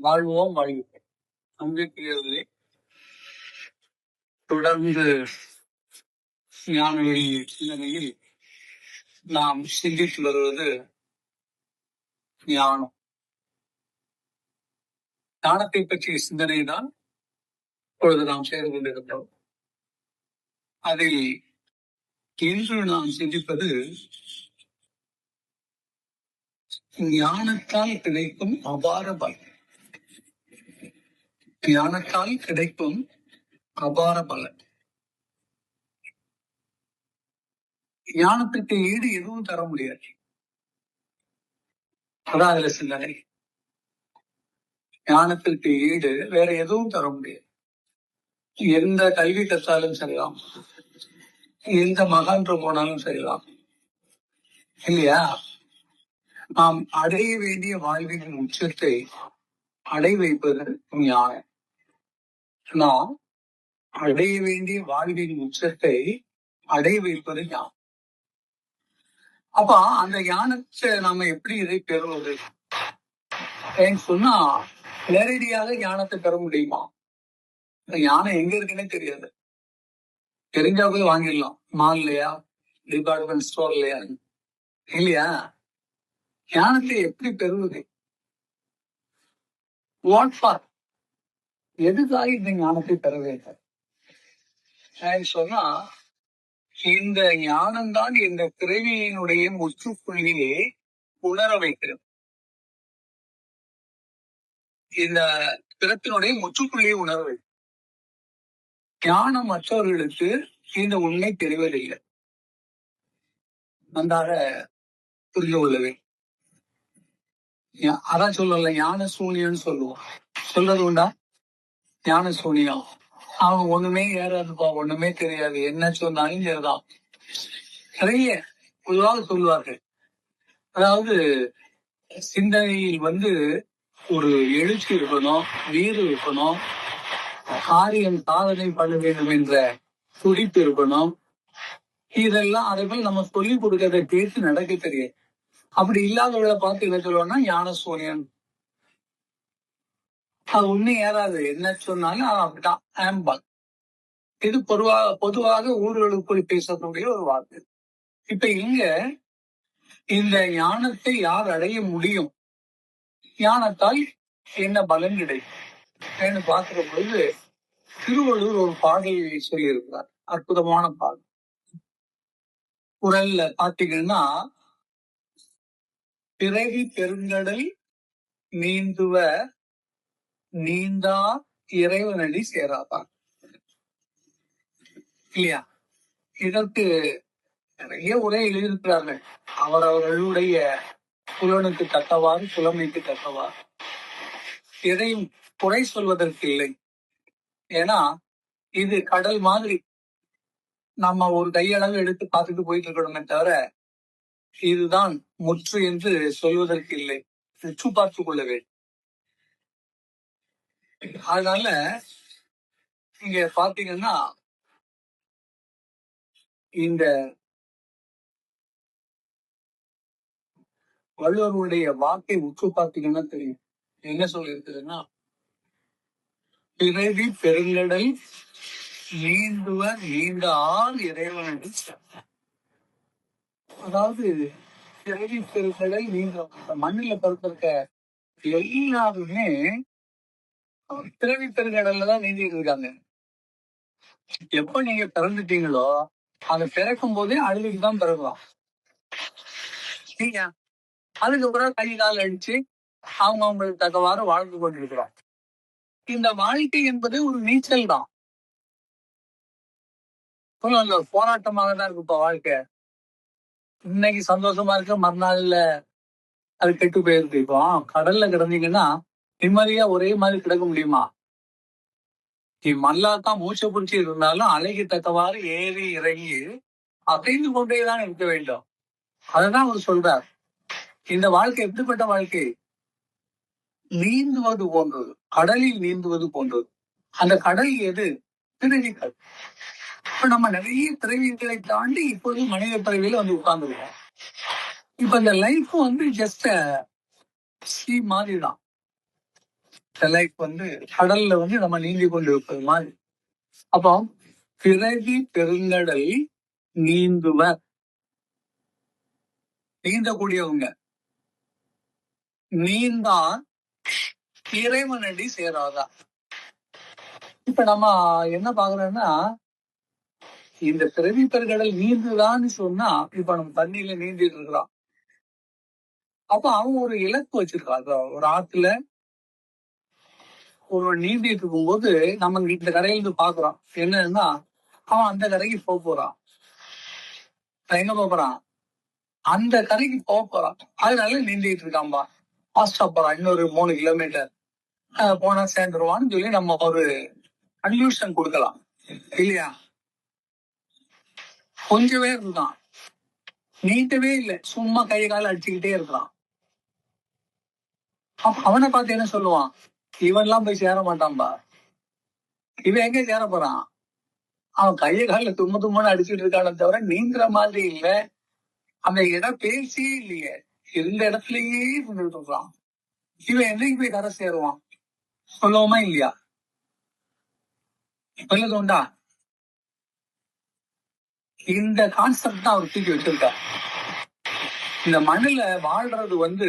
வாழ்வோம் வாழ்வு நம்பிக்கையிலே தொடர்ந்து ஞானவெளி சிந்தனையில் நாம் சிந்தித்து வருவது ஞானம். ஞானத்தை பற்றிய சிந்தனை தான் இப்பொழுது நாம் செய்து கொண்டிருக்கிறோம். அதில் இன்று நாம் சிந்திப்பது ஞானத்தால் கிடைக்கும் அபார பலன் தியானத்தால் கிடைக்கும் அபார பலன். ஞானத்துக்கு ஈடு எதுவும் தர முடியாது. அதான் அதுல சிந்தனை. ஞானத்திற்கு ஈடு வேற எதுவும் தர முடியாது. எந்த கல்வி கற்றாலும் சரிதான். எந்த மகான்று போனாலும் சரிதான். இல்லையா? நாம் அடைய வேண்டிய வாழ்வின் உச்சத்தை அடை வைப்பது ஞானம். நாம் அடைய வேண்டிய வாழ்வின் உச்சத்தை அடைய வைப்பது ஞானம் அப்ப அந்த ஞானத்தை நாம எப்படி இதை பெறுவது? சொன்னா நேரடியாக ஞானத்தை பெற முடியுமா? இந்த ஞானம் எங்க இருக்குன்னே தெரியாது. தெரிஞ்சா போய் வாங்கிடலாம் மால்லையா டிபார்ட்மெண்ட் ஸ்டோர்லயா இல்லையா? ஞானத்தை எப்படி பெறுவது? வாட் ஃபார் எதுக்காக இந்த ஞானத்தை பெற வேண்டும்? சொன்னா இந்த ஞானம்தான் இந்த பிறவியினுடைய முற்றுப்புள்ளியை உணர வைக்கிறது இந்த பிறப்பினுடைய முற்றுப்புள்ளியை உணர வைக்கிறது ஞானம் மற்றவர்களுக்கு இந்த உண்மை தெரிவதில்லை. நன்றாக புரிந்து கொள்ளவே அதான் சொல்லல ஞான சூனியம்னு சொல்லுவோம். சொல்றது உண்டா? ஞான சூனியம் அவன் ஒண்ணுமே ஏறாதுப்பா ஒண்ணுமே தெரியாது. என்ன சொன்னாலும் சரிதான் நிறைய பொதுவாக சொல்வார்கள் அதாவது சிந்தனையில் வந்து ஒரு எழுச்சி இருக்கணும் வீறு இருக்கணும் காரியம் சாதனை பண்ண வேண்டும் என்ற துடிப்பு இருக்கணும். இதெல்லாம் அதேபோல் நம்ம சொல்லி கொடுக்கறத கேட்டு நடக்க தெரியும். அப்படி இல்லாதவங்களை பார்த்து என்ன சொல்லுவோம்னா ஞான சூரியன் அது ஒண்ணும் ஏறாது. என்ன சொன்னாலும் அப்படிதான் ஆம்பால் இது பொதுவாக பொதுவாக ஊர்களுக்குள் பேசக்கூடிய ஒரு வார்த்தை இப்ப இங்க இந்த ஞானத்தை யார் அடைய முடியும்? ஞானத்தால் என்ன பலன் கிடைக்கும்? பார்க்கிற பொழுது திருவள்ளுவர் ஒரு பாடலை சொல்லியிருக்கிறார். அற்புதமான பாடல். குரல்ல பாத்தீங்கன்னா பிறகு பெருங்கடல் நீந்துவ நீந்தா இறைவனடி சேராதான். இல்லையா? இதற்கு நிறைய உரை எழுதியிருக்கிறார்கள். அவரவர்களுடைய புலனுக்கு தக்கவாறு புலமைக்கு தக்கவாறு. எதையும் குறை சொல்வதற்கு இல்லை. ஏன்னா இது கடல் மாதிரி. நம்ம ஒரு கையளவு எடுத்து பார்த்துட்டு போயிட்டு இருக்கணுமே தவிர இதுதான் முற்று என்று சொல்வதற்கு இல்லை. சுற்று பார்த்து கொள்ள வேண்டும். அதனால இங்க பாத்தீங்கன்னா இந்த வள்ளுவருடைய வாக்கை உற்று பார்த்தீங்கன்னா தெரியும். என்ன சொல்லியிருக்குதுன்னா பிறவி பெருங்கடல் நீந்துவர் நீண்ட ஆள் இறைவனடி அதாவது பிறவி பெருங்கடல் நீந்த மண்ணில பிறந்திருக்க எல்லாருமே பிறவி பெருங்கடல்ல தான் நீந்திட்டு இருக்காங்க. எப்ப நீங்க பிறந்துட்டீங்களோ அதை பிறக்கும் போதே அழுதுக்கு தான் பிறக்கலாம் நீங்க அதுக்கப்புறம் கை கால் அடிச்சு அவங்க அவங்களுக்கு தக்கவாறு வாழ்ந்து கொண்டிருக்கிறோம் இந்த வாழ்க்கை என்பது ஒரு நீச்சல் தான். சொல்லுவாங்க போராட்டமாக தான் இருக்கு இப்ப வாழ்க்கை. இன்னைக்கு சந்தோஷமா இருக்கு மறுநாள்ல அது கெட்டு போயிருக்கு. இப்போ கடல்ல கிடந்தீங்கன்னா நிம்மதியா ஒரே மாதிரி கிடக்க முடியுமா? நீ மல்லாத்தான் மூச்சை பிடிச்சி இருந்தாலும் அலைக்கு தக்கவாறு ஏறி இறங்கி அசைந்து கொண்டேதான் இருக்க வேண்டும். அததான் அவர் சொல்றார். இந்த வாழ்க்கை எப்படிப்பட்ட வாழ்க்கை? நீந்துவது போன்றது. கடலில் நீந்துவது போன்றது. அந்த கடல் எது? பிறவிகள் இப்ப நம்ம நிறைய பிறவிகளை தாண்டி இப்போது மனித பிறவியில வந்து உட்கார்ந்துருக்கோம். இப்ப இந்த லைஃப் வந்து ஜஸ்ட் சி மாதிரி தான் லைஃப் வந்து கடல்ல வந்து நம்ம நீந்தி கொண்டு இருப்பது மாதிரி. அப்போ பிறவி பெருங்கடல் நீந்துவர். நீந்தக்கூடியவங்க. நீந்தா இறைவனடி சேராதா. இப்ப நம்ம என்ன பாக்குறோம்னா இந்த பிறவி பெருங்கடல் நீந்துதான்னு சொன்னா இப்ப நம்ம தண்ணியில நீந்திட்டு இருக்கிறோம் அப்ப அவன் ஒரு இலக்கு வச்சிருக்கான் ஒரு ஆத்துல ஒரு நீந்திட்டு இருக்கும்போது நம்ம இந்த கரையில இருந்து பாக்குறோம் என்னன்னா அவன் அந்த கரைக்கு போக போறான். எங்க போறான்? அந்த கரைக்கு போக போறான். அதனால நீந்திட்டு இருக்கான்பா ஃபாஸ்டா போறான். இன்னொரு மூணு கிலோமீட்டர் போனா சேர்ந்துருவான்னு சொல்லி நம்ம ஒரு கன்க்ளூஷன் கொடுக்கலாம். இல்லையா? கொஞ்ச பேர் இருக்கான் நீட்டவே இல்லை. சும்மா கை கால அடிச்சுக்கிட்டே இருக்கிறான். அவனை பார்த்து என்ன சொல்லுவான்? இவன்லாம் போய் சேர மாட்டான்பா. இவன் எங்க சேர போறான்? அவன் கைய கால தும்ம தும்மன்னு அடிச்சுட்டு இருக்கானே தவிர நீந்துற மாதிரி இல்ல. அந்த இடம் பேசியே இல்லையே. இருந்த இடத்துலயே இருந்துட்டு இருக்கான். இவன் என்னைக்கு போய் கரை சேருவான்? சொல்லுவோமா இல்லையா? சொல்லுது உண்டா? இந்த கான்செப்ட் தான் அவர் தூக்கி வச்சிருக்கார். இந்த மண்ணுல வாழ்றது வந்து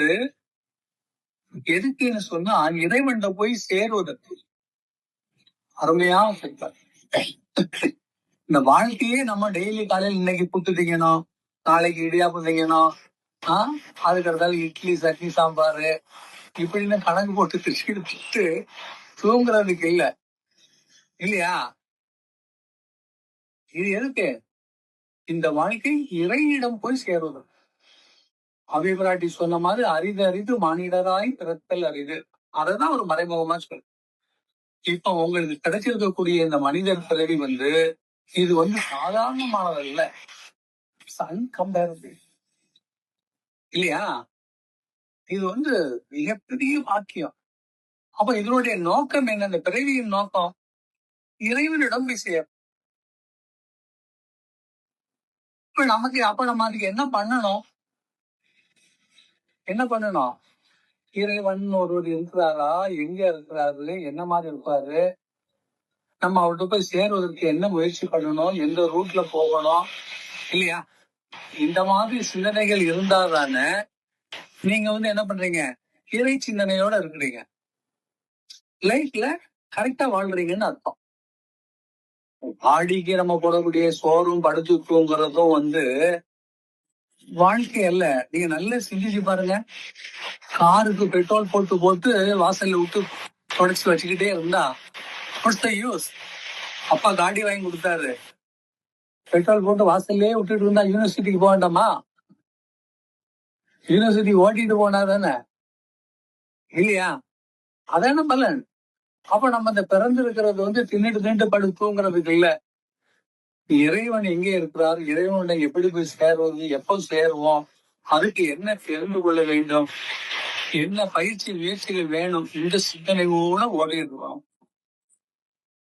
எதுக்குன்னு சொன்னா இறைவன்ட போய் சேருவதற்கு. அருமையா சொல்றார். இந்த வாழ்க்கையே நம்ம டெய்லி காலையில இன்னைக்கு புட்டு திங்கணும் நாளைக்கு இடியாப்பம் திங்கணும் ஆஹ் அதுக்கு இருந்தாலும் இட்லி சட்னி சாம்பார். இப்படின்னு கணக்கு போட்டு திட்டு தூங்குறதுக்கு இல்ல. இல்லையா? இது எதுக்கு? இந்த வாழ்க்கை இறையிடம் போய் சேருவது அபிபிராட்டி சொன்ன மாதிரி அரிது அரிது மானிடராய் பிறத்தல் அரிது. அததான் ஒரு மறைமுகமா சொல்லு இப்ப உங்களுக்கு கிடைச்சிருக்கக்கூடிய இந்த மனிதர் பிறவி வந்து இது வந்து சாதாரணமானதல்ல அன்கம்பேரபிள் இல்லையா? இது வந்து மிகப்பெரிய வாக்கியம் அப்ப இதனுடைய நோக்கம் என்ன? இந்த பிறவியின் நோக்கம் இறைவனிடம் போய் இப்ப நமக்கு அப்ப நம்ம அதுக்கு என்ன பண்ணணும்? என்ன பண்ணணும் இறைவன் ஒருவர் இருக்கிறாரா? எங்க இருக்கிறாரு? என்ன மாதிரி இருப்பாரு? நம்ம அவர்கிட்ட போய் சேருவதற்கு என்ன முயற்சி பண்ணணும்? எந்த ரூட்ல போகணும்? இல்லையா? இந்த மாதிரி சிந்தனைகள் இருந்தாதானே நீங்க வந்து என்ன பண்றீங்க? இறை சிந்தனையோட இருக்கிறீங்க. லைஃப்ல கரெக்டா வாழ்றீங்கன்னு அர்த்தம். ஆடிக்கு நம்ம போடக்கூடிய சோறும் படுத்து தூங்குறதும் வந்து வாழ்க்கை அல்ல. நீங்க நல்லா சிந்திச்சு பாருங்க. காருக்கு பெட்ரோல் போட்டு போட்டு வாசல்ல விட்டு தொடச்சு வச்சுக்கிட்டே இருந்தா யூஸ் அப்பா காடி வாங்கி கொடுத்தாரு. பெட்ரோல் போட்டு வாசல்லே விட்டுட்டு இருந்தா யூனிவர்சிட்டிக்கு போக வேண்டாமா? யூனிவர்சிட்டி ஓட்டிட்டு போனா தானே. இல்லையா? அதான பலன். அப்ப நம்ம இந்த பிறந்திருக்கிறது வந்து தின்னுட்டு தின்னுட்டு படு தூங்குறதுக்கு இல்ல. இறைவன் எங்கே இருக்கிறார்? இறைவனை எப்படி போய் சேருவது? எப்போ சேருவோம் அதுக்கு என்ன தெரிந்து கொள்ள வேண்டும்? என்ன பயிற்சி முயற்சிகள் வேணும்? இந்த சிந்தனை கூட ஓடிடுவோம்